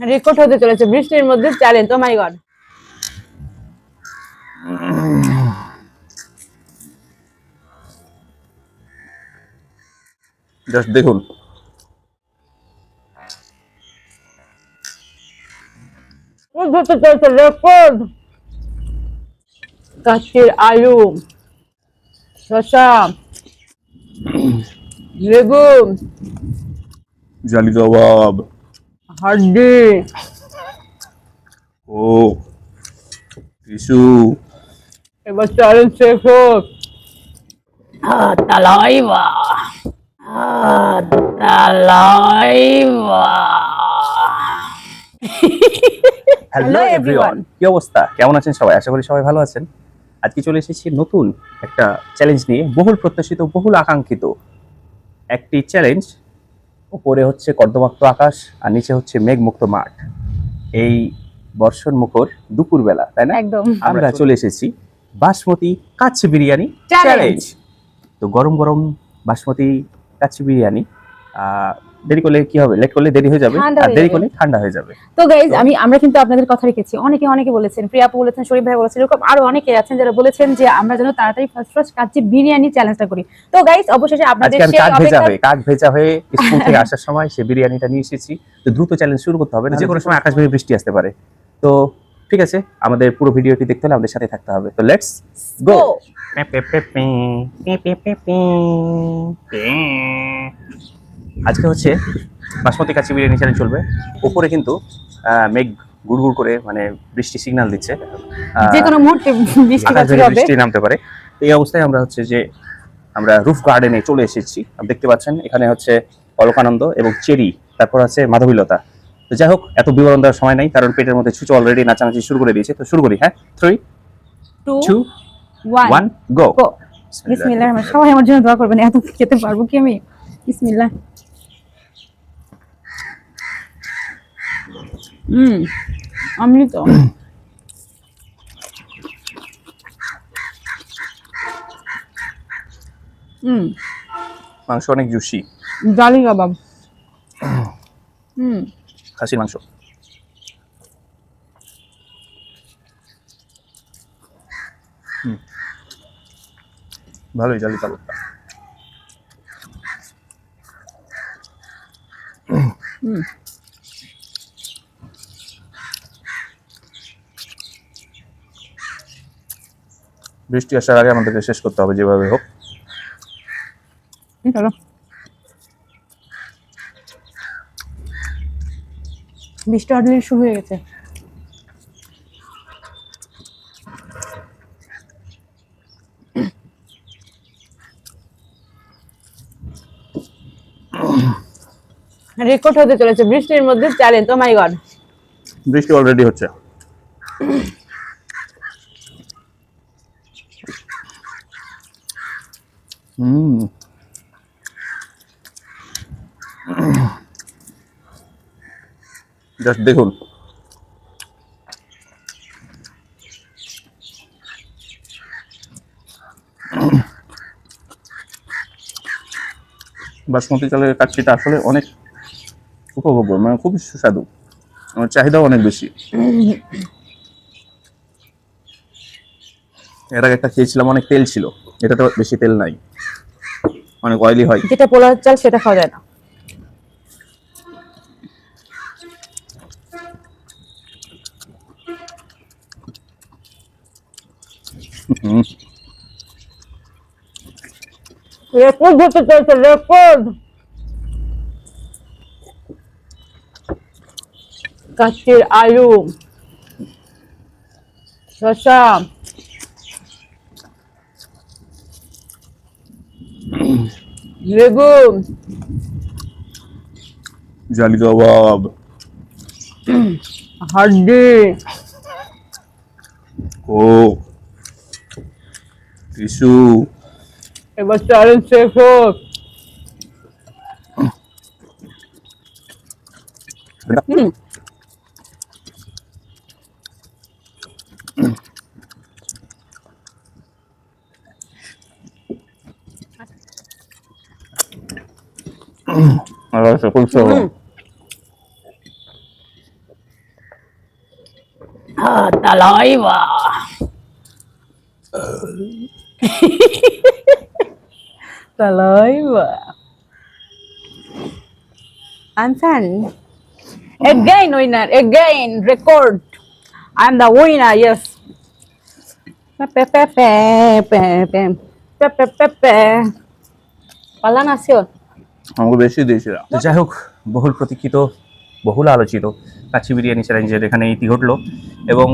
Record হতে চলেছে বৃষ্টির মধ্যে challenge oh my god just দেখুন। চলেছে রেকর্ড কাচ্চির আলু শসা বেগুন জালি কাবাব হাড্ডি। ও টিসু। এবার চ্যালেঞ্জ শেষ হোক। তালাইবা তালাইবা হ্যালো এভরিওয়ান কি অবস্থা? কেমন আছেন সবাই? আশা করি সবাই ভালো আছেন। আজকে চলে এসেছি নতুন একটা চ্যালেঞ্জ নিয়ে বহুল প্রত্যাশিত বহুল আকাঙ্ক্ষিত একটি চ্যালেঞ্জ উপরে হচ্ছে কর্দমাক্ত আকাশ আর নিচে হচ্ছে মেঘমুক্ত মাঠ। এই বর্ষণ মুখর দুপুরবেলা তাই না? একদম। আমরা চলে এসেছি বাসমতি কাচ্চি বিরিয়ানি চ্যালেঞ্জ তো গরম গরম বাসমতি কাচ্চি বিরিয়ানি আহ, দেরি করলে কি হবে লেট করলে দেরি হয়ে যাবে আর দেরি করলে ঠান্ডা হয়ে যাবে তো গাইজ আমি আমরা কিন্তু আপনাদের কথা রেখেছি অনেকে অনেকে বলেছেন প্রিয়াপু বলেছেন শরীফ ভাই বলেছেন এরকম আরও অনেকে আছেন যারা বলেছেন যে আমরা যেন তাড়াতাড়ি ফার্স্ট ফার্স্ট কাচ্চি বিরিয়ানি চ্যালেঞ্জটা করি তো গাইজ অবশেষে আপনাদের সেই কাক ভেজা হয়ে কাক ভেজা হয়ে স্কুল থেকে আসার সময় সে বিরিয়ানিটা নিয়ে এসেছি তো দ্রুত চ্যালেঞ্জ শুরু করতে হবে না যে কোনো সময় আকাশ ভেবে বৃষ্টি আসতে পারে তো ঠিক আছে আমাদের পুরো ভিডিওটি দেখতে হলে আমাদের সাথে থাকতে হবে তো লেটস গো! আজকে হচ্ছে বাসমতি কাচ্চি বিরিয়ানি চ্যালেঞ্জ চলবে। উপরে কিন্তু মেঘ গুড়গুড় করে মানে বৃষ্টি সিগন্যাল দিচ্ছে। যে কোনো মুহূর্তে বৃষ্টি নামতে পারে। এই অবস্থায় আমরা হচ্ছে যে আমরা রুফ গার্ডেনে চলে এসেছি। দেখতে পাচ্ছেন এখানে হচ্ছে অলকানন্দ এবং চেরি তারপর আছে মাধবীলতা। তো যাই হোক এত বিবরণ দেওয়ার সময় নাই কারণ পেটের মধ্যে ছুঁচো অলরেডি নাচানাচি শুরু করে দিয়েছে। তো শুরু করি হ্যাঁ? Three two two one go বিসমিল্লাহ সবাই আমার জন্য দোয়া করবেন এত খেতে পারব কি আমি? বিসমিল্লাহ। হুম আমি তো। হুম। মাংস অনেক জুসি। ডালি কাবাব। হুম। খাসির মাংস। হুম। ভালোই জালি কাবাবটা। বৃষ্টি আসার আগে আমাদেরকে শেষ করতে হবে যেভাবে হোক। বৃষ্টি অলরেডি শুরু হয়ে গেছে। রেকর্ড হতে চলেছে বৃষ্টির মধ্যে চ্যালেঞ্জ ও মাই গড বৃষ্টি অলরেডি হচ্ছে। হুম। জাস্ট দেখুন। বাসমতি চালের কাচ্চিটা আসলে অনেক উপভোগ্য মানে খুবই সুস্বাদু। আমার চাহিদাও অনেক বেশি। এর আগে একটা খেয়েছিলাম, অনেক তেল ছিল। এটাতে বেশি তেল নাই। অনেক অয়েলি হয়। যেটা পোলার চাল, সেটা খাওয়া যায় না। রেকর্ড হতে চলেছে রেকর্ড আলু, শসা। বেগুন জালি কাবাব হাড্ডি ও টিসু এবার চ্যালেঞ্জ শেষ হোক হুম। Alors, c'est so. ça. Ah, தலைவா தலைவா Ansan? Hmm. again winner. Again record. I'm the winner yes. Pepe pepe pepe pepe pepe pepe pala আমাকে বেশি দিয়েছিল। তো যাই হোক বহুল প্রতীক্ষিত বহুল আলোচিত কাচ্চি বিরিয়ানি চ্যালেঞ্জের এখানে ইতি ঘটলো। এবং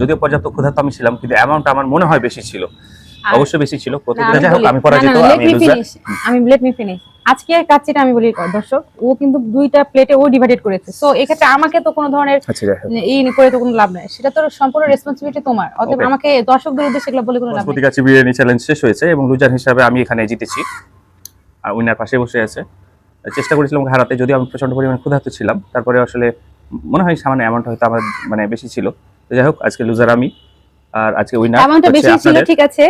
যদিও পর্যাপ্ত ক্ষুধার্ত আমি ছিলাম কিন্তু অ্যামাউন্ট আমার মনে হয় বেশি ছিল। অবশ্যই বেশি ছিল না, যাই হোক আমি পরাজিত আমি লেট মি ফিনিশ আজকে কাচ্চিটা আমি বলি দর্শক ও কিন্তু দুইটা প্লেটে ও ডিভাইডেড করেছে। সো এক্ষেত্রে আমাকে তো কোনো ধরনের আচ্ছা যাই ই করে তো কোনো লাভ নাই। সেটা তো সম্পূর্ণ রেসপন্সিবিলিটি তোমার। অতএব আমাকে দর্শকদের উদ্দেশ্যে এগুলো বলে কোনো লাভ নেই। কাচ্চি বিরিয়ানি চ্যালেঞ্জ শেষ হয়েছে এবং লুজার হিসাবে আমি এখানে জিতেছি। আর উইনার পাশে বসে আছে। চেষ্টা করেছিলাম হারাতে যদিও আমি প্রচণ্ড পরিমাণে ক্ষুধার্ত ছিলাম। তারপরে আসলে মনে হয় সামান্য অ্যামাউন্ট হয়তো আমার মানে বেশি ছিল। তো যাই হোক আজকে লুজার আমি আর আজকে উইনার অ্যামাউন্টটা বেশি ছিল ঠিক আছে।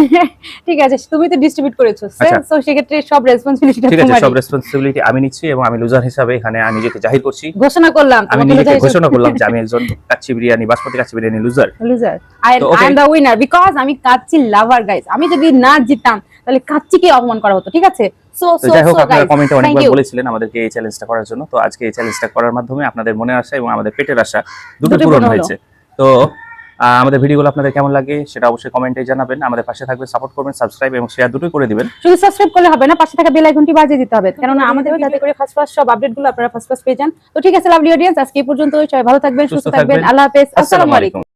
ঠিক আছে তুমি তো ডিস্ট্রিবিউট করেছ আচ্ছা। সো সেক্ষেত্রে সব রেসপন্সিবিলিটিটা ঠিক আছে সব রেসপন্সিবিলিটি আমি নিচ্ছি এবং আমি লুজার হিসাবে এখানে আমি নিজেকে জাহির করছি। ঘোষণা করলাম আমি নিজেকে ঘোষণা করলাম যে আমি একজন kacchi biryani basmati kacchi biryani loser loser I. Am the winner because আমি কাচ্চি লাভার গাইস আমি যদি না জিততাম তাহলে কাচ্চিকে অপমান করা হতো ঠিক আছে? সো সো যাই হোক আপনারা কমেন্টে অনেকবার বলেছিলেন আমাদেরকে এই চ্যালেঞ্জটা করার জন্য। তো আজকে এই চ্যালেঞ্জটা করার মাধ্যমে আপনাদের মনের আশা এবং আমাদের পেটের আশা দুটো পূরণ হয়েছে। তো আহ, আমাদের ভিডিওগুলো আপনাদের কেমন লাগে সেটা অবশ্যই কমেন্টে জানাবেন। আমাদের পাশে থাকবে সাপোর্ট করবেন সাবস্ক্রাইব এবং শেয়ার দুটোই করে দিবেন। শুধু সাবস্ক্রাইব করলে হবে না পাশে থাকা বেল আইকনটি বাজিয়ে দিতে হবে। কেননা আমাদের যাতে করে ফার্স্ট ফার্স্ট সব আপডেটগুলো আপনারা ফার্স্ট ফার্স্ট পেয়ে যান। তো ঠিক আছে লাভলি অডিয়েন্স আজকে এই পর্যন্ত সবাই ভালো থাকবেন সুস্থ থাকবেন। আল্লাহ হাফেজ। আসসালামু আলাইকুম।